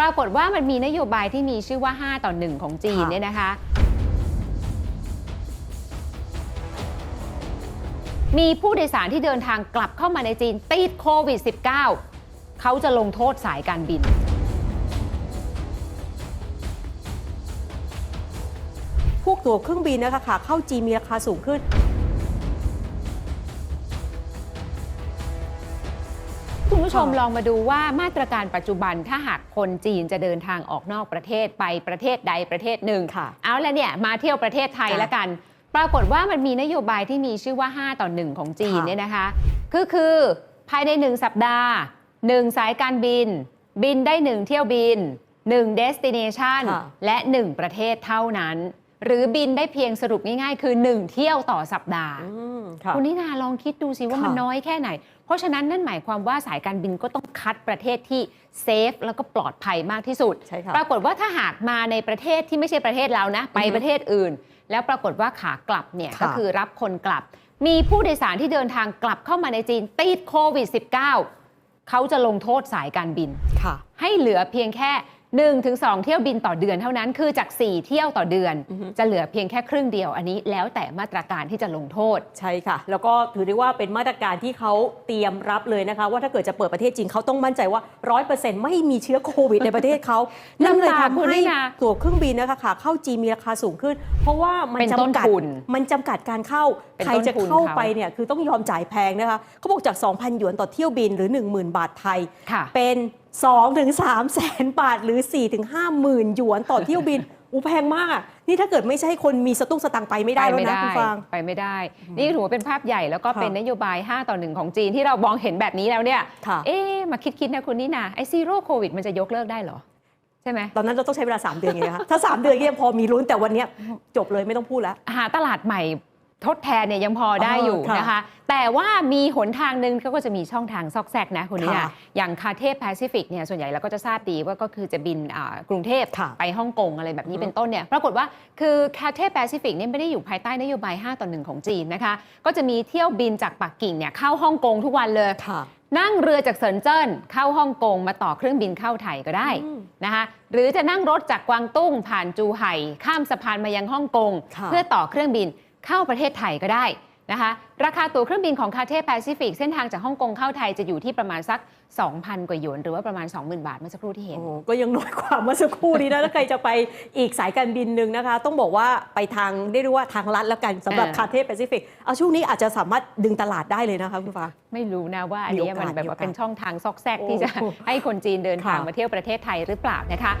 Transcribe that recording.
ปรากฏว่ามันมีนโยบายที่มีชื่อว่า 5 ต่อ 1 ของจีนค่ะเนี่ยนะคะ มีผู้โดยสารที่เดินทางกลับเข้ามาในจีนติดโควิด -19 เขาจะลงโทษสายการบิน พวกตั๋วเครื่องบินนะคะขาเข้าจีนมีราคาสูงขึ้น ผู้ชมค่ะลองมาดูว่ามาตรการปัจจุบันถ้าหากคนจีนจะเดินทางออกนอกประเทศไปประเทศใดประเทศหนึ่งค่ะเอาแล้วเนี่ยมาเที่ยวประเทศไทยจ้ะแล้วกัน ปรากฏว่ามันมีนโยบายที่มีชื่อว่า 5 ต่อ 1 ของจีนค่ะเนี่ยนะคะคือคือภายใน 1 สัปดาห์ 1 สายการบิน บินได้ 1 เที่ยวบิน 1 destination ค่ะและ 1 ประเทศเท่านั้น หรือบินได้เพียงสรุปง่ายๆ คือ 1 เที่ยวต่อสัปดาห์อืมค่ะคุณนินาลองคิดดูสิว่ามันค่ะน้อยแค่ไหน เพราะฉะนั้นนั่นหมายความว่าสายการบินก็ต้องคัดประเทศที่เซฟแล้วก็ปลอดภัยมากที่สุดใช่ค่ะปรากฏว่าถ้าหากมาในประเทศที่ไม่ใช่ประเทศเรานะ ไปอือฮึประเทศอื่น แล้วปรากฏว่าขากลับเนี่ยค่ะก็คือรับคนกลับ มีผู้โดยสารที่เดินทางกลับเข้ามาในจีนติดโควิด -19 เขาจะลงโทษสายการบินค่ะให้เหลือเพียงแค่ 1-2 เที่ยวบินต่อเดือนเท่านั้นคือจาก 4 เที่ยวต่อเดือนอือฮึจะเหลือเพียงแค่ครึ่งเดียวอันนี้แล้วแต่มาตรการที่จะลงโทษ ใช่ค่ะ แล้วก็ถือได้ว่าเป็นมาตรการที่เขาเตรียมรับเลยนะคะ ว่าถ้าเกิดจะเปิดประเทศจริงเขาต้องมั่นใจว่า 100%ไม่มีเชื้อโควิดในประเทศเขานั่นเลยลำบากคุณทำนี่ให้นะตั๋วเครื่องบินนะคะขาเข้าจีนมีราคาสูงขึ้น เพราะว่ามันเป็นต้นจำกัดทุนมันจำกัดการเข้าเป็นใครต้นจะทุนเข้าเขาไปเนี่ยคือต้องยอมจ่ายแพงนะคะเขาบอกจาก 2,000 หยวนต่อเที่ยวบินหรือ 10,000 บาทไทยค่ะเป็น2ถึง3แสนบาทหรือ 4 ถึง 5 หมื่นหยวนต่อเที่ยวบิน อูแพงมากอะนี่ถ้าเกิดไม่ใช่คนมีสตุ้งสตังค์ไปไม่ได้ไปแล้วไม่นะได้คุณฟาง ไปไม่ได้ นี่ถือว่าเป็นภาพใหญ่แล้วก็ค่ะเป็นนโยบาย 5 ต่อ 1 ของจีนที่เรามองเห็นแบบนี้แล้วเนี่ย ค่ะ เอ๊ะมาคิดๆนะคุณนี่นะไอซีโร่โควิดมันจะยกเลิกได้เหรอ ใช่ไหม ตอนนั้นเราต้องใช้เวลา 3 เดือนไงนะคะถ้า 3 เดือนก็ยังพอมีลุ้นแต่วันเนี้ยจบเลยไม่ต้องพูดแล้ว หาตลาดใหม่ ทดแทนเนี่ยยังพอได้อยู่ค่ะนะคะ แต่ว่ามีหนทางหนึ่งเขาก็จะมีช่องทางซอกแซกนะคุณนี่ค่ะนะอย่างคาเทพแปซิฟิกเนี่ยส่วนใหญ่เราก็จะทราบดีว่าก็คือจะบินอ่ากรุงเทพค่ะไปฮ่องกงอะไรแบบนี้อือฮึเป็นต้นเนี่ยปรากฏว่าคือคาเทพแปซิฟิกเนี่ยไม่ได้อยู่ภายใต้นโยบาย 5 ต่อ1ของจีนนะคะ ก็จะมีเที่ยวบินจากปักกิ่งเนี่ยเข้าฮ่องกงทุกวันเลยค่ะนั่งเรือจากเซินเจิ้นเข้าฮ่องกงมาต่อเครื่องบินเข้าไทยก็ได้อืมนะคะหรือจะนั่งรถจากกวางตุ้งผ่านจูไห่ข้ามสะพานมายังฮ่องกงค่ะเพื่อต่อเครื่องบิน เข้าประเทศไทยก็ได้นะคะราคาตั๋วเครื่องบินของคาเทแปซิฟิกเส้นทางจากฮ่องกงเข้าไทยจะอยู่ที่ประมาณสัก 2,000 กว่าหยวน หรือว่าประมาณ 20,000 บาทเมื่อสักครู่ที่เห็นโอ้โหก็ยังน้อยกว่าเมื่อสักครู่นี้นะถ้าใครจะไปอีกสายการบินหนึ่งนะคะ ต้องบอกว่าไปทางได้รู้ว่าทางลัดแล้วกันสำหรับเออคาเทแปซิฟิกเอาช่วงนี้อาจจะสามารถดึงตลาดได้เลยนะคะคุณฟ้าไม่รู้นะว่าอันนี้มีโอกาสมันแบบว่ามีโอกาสเป็นช่องทางซอกแซกที่จะโอ้ให้คนจีนเดินทางค่ะมาเที่ยวประเทศไทยหรือเปล่านะคะ